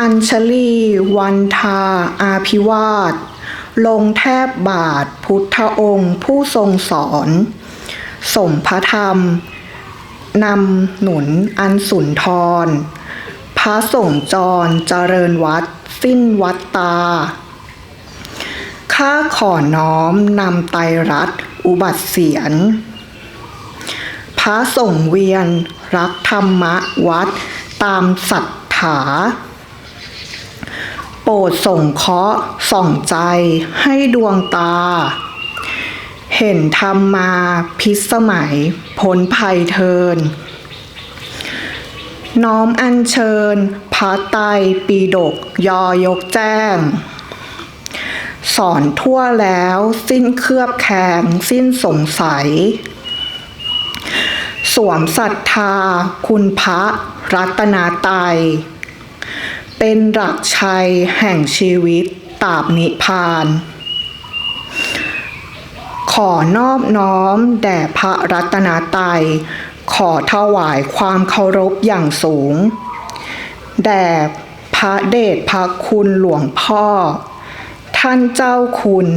อัญชลี วันทา อาภิวาท ลงแทบบาท พุทธองค์ ผู้ทรงสอน สมพระธรรม นำหนุนอันสุนทร พระส่งจรเจริญวัด สิ้นวัดตา ข้าขอน้อมนำไตรัตอุบัติเสียน พระส่งเวียน รักธรรมะวัดตามศรัทธา โปรดส่งเคราะห์ส่องใจให้ดวงตา เห็นธรรมมาพิสมัยพ้นภัยเทิน น้อมอัญเชิญพระไตรปีดกยอยกแจ้ง สอนทั่วแล้วสิ้นเคลือบแคลงสิ้นสงสัย สวมศรัทธาคุณพระรัตนาไตย เป็นหลักชัยแห่งชีวิตตาบนิพาน ขอนอบน้อมแด่พระรัตนาไตยขอถวายความเคารพอย่างสูง แด่พระเดชพระคุณหลวงพ่อ ท่านเจ้าคุณ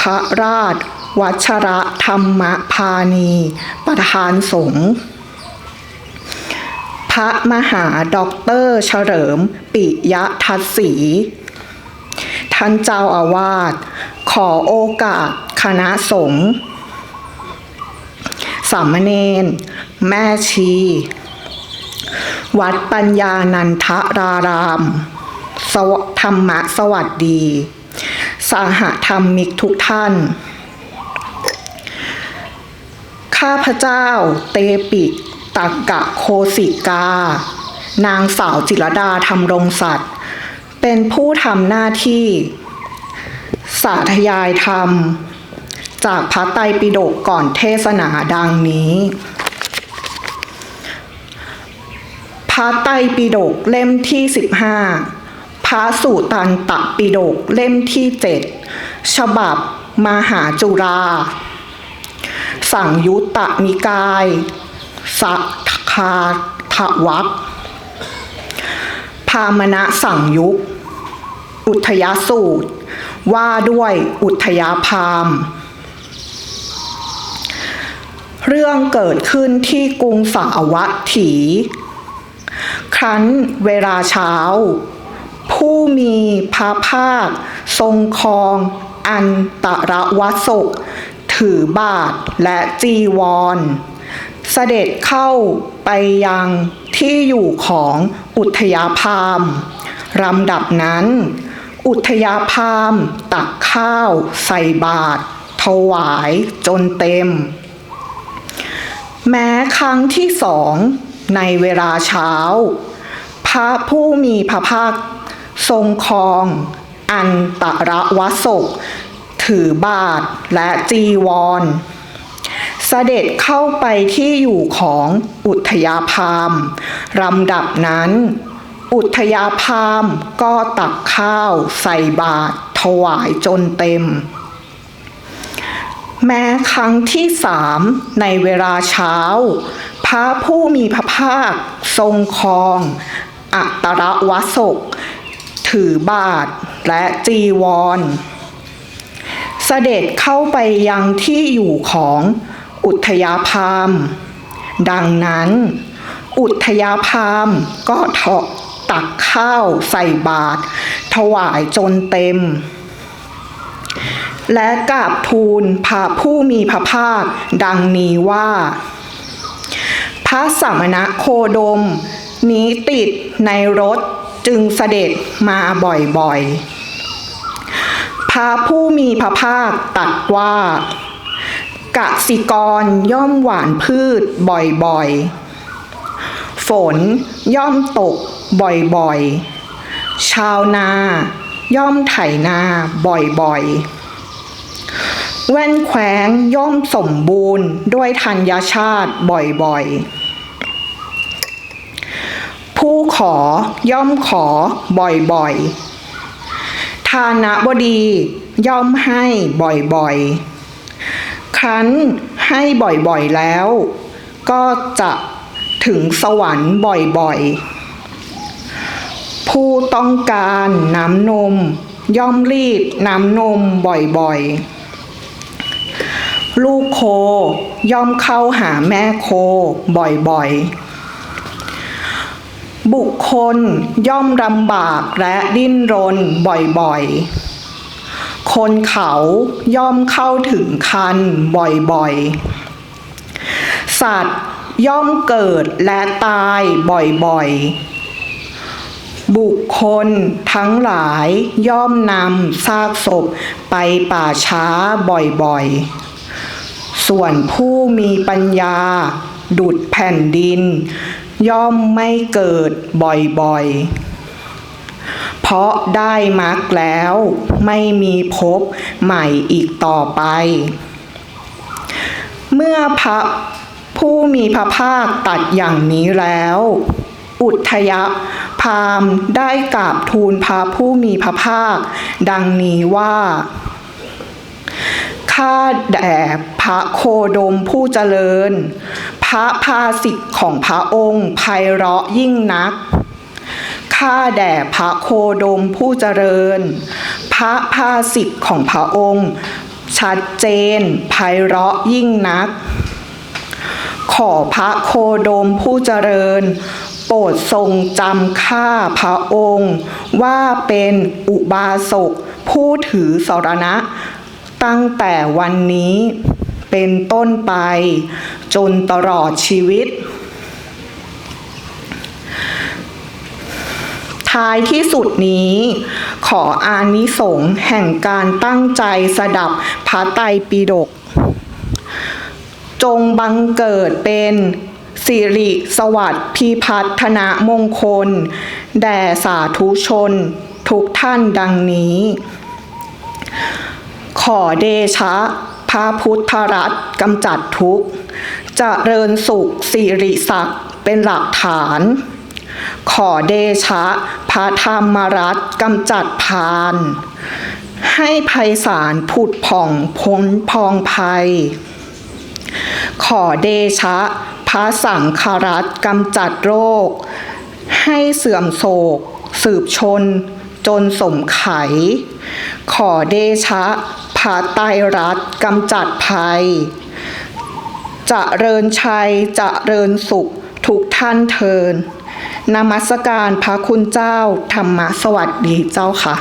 พระราชวัชระธรรมพานี ประธานสงฆ์ พระมหาด็อกเตอร์เฉลิม ปิยทัศสีท่านเจ้าอาวาส ขอโอกาสคณะสงฆ์สามเณรแม่ชี วัดปัญญานันทราราม สวธรรมะสวัสดี สหธรรมิกทุกท่าน ข้าพเจ้าเตปิ ตักกะโคสิกา นางสาวจิรดาธรรมรงศักดิ์เป็นผู้ทำหน้าที่ สาธยายธรรม จากพระไตรปิฎกก่อนเทศนาดังนี้พระไตรปิฎกเล่มที่ 15 พระสูตันตปิฎกเล่มที่ 7 ฉบับมหาจุฬาสังยุตตนิกาย สักคาทวักพามณะสั่งยุคอุทยสูตร ว่าด้วยอุทยพามเรื่องเกิดขึ้นที่กรุงสาวัตถี ครั้นเวลาเช้า ผู้มีพระภาค ทรงครอง อันตรวัสกถือบาทและจีวร เสด็จเข้าไปยังที่อยู่ของอุทยาพามลำดับนั้น อุทยาพามตักข้าวใส่บาตรถวายจนเต็ม แม้ครั้งที่สองในเวลาเช้า พระผู้มีพระภาคทรงครอง อันตรวัสกถือบาทและจีวร เสด็จเข้าไปที่อยู่ของอุทยาพามลำดับนั้น อุทยาพามก็ตักข้าวใส่บาตรถวายจนเต็ม แม้ครั้งที่สามในเวลาเช้า พระผู้มีพระภาคทรงครอง อัตรวัสก ถือบาทและจีวรเสด็จเข้าไปยังที่อยู่ของ อุทยาพาม ดังนั้น อุทยาพามก็ถอตักข้าวใส่บาตรถวายจนเต็ม และกราบทูลพระผู้มีพระภาคดังนี้ว่า พระสมณะโคดม นี้ติดในรถจึงเสด็จมาบ่อยๆพระผู้มีพระภาคตรัดว่า กสิกรย่อมหวานพืชบ่อยๆ ฝนย่อมตกบ่อยๆ ชาวนา ย่อมไถนาบ่อยๆ แว่นแขวงย่อมสมบูรณ์ด้วยธัญชาติบ่อยๆ ผู้ขอย่อมขอบ่อยๆ ทานบดีย่อมให้บ่อยๆ ครั้นให้บ่อยๆแล้ว ก็จะถึงสวรรค์บ่อยๆ ผู้ต้องการน้ำนม ย่อมรีดน้ำนมบ่อยๆ ลูกโคย่อมเข้าหาแม่โคบ่อยๆบุคคลย่อมลำบากและดิ้นรนบ่อยๆ คนเขาย่อมเข้าถึงคันบ่อยๆ สัตว์ย่อมเกิดและตายบ่อยๆ บุคคลทั้งหลายย่อมนำซากศพไปป่าช้าบ่อยๆ ส่วนผู้มีปัญญาดุดแผ่นดิน ย่อมไม่เกิดบ่อยๆ ราะได้มักแล้ว ไม่มีภพใหม่อีกต่อไป เมื่อพระผู้มีพระภาคตัดอย่างนี้แล้ว อุทยพามได้กราบทูลพระผู้มีพระภาค ดังนี้ว่าข้าแด่พระโคดมผู้เจริญ พระภาสิทธิ์ของพระองค์ไพเราะยิ่งนัก ข้าแด่พระโคดมผู้เจริญ พระภาสิทธิ์ของพระองค์ ชัดเจนไพเราะยิ่งนัก ขอพระโคดมผู้เจริญ โปรดทรงจำข้าพระองค์ ว่าเป็นอุบาสกผู้ถือสรณะ ตั้งแต่วันนี้เป็นต้นไปจนตลอดชีวิต ท้ายที่สุดนี้ ขออานิสงส์แห่งการตั้งใจสดับพระไตรปิฎกจงบังเกิดเป็นสิริสวัสดิ์พิพัฒนมงคล แด่สาธุชน ทุกท่านดังนี้ ขอเดชะ พระพุทธรัตน์กำจัดทุกข์เจริญสุขสิริศักดิ์เป็นหลักฐาน ขอเดชะ พระธรรมรัตกำจัดพาน ให้ภัยสารผุดผ่องพ้นพองภัย ขอเดชะ พระสังฆรัตกำจัดโรค ให้เสื่อมโศก สืบชน จนสมไข ขอเดชะ พระไตรรัตกำจัดภัยจะเริญชัยจะเริญสุขทุกท่านเทิน นมัสการพระคุณเจ้าธรรมสวัสดีเจ้าค่ะ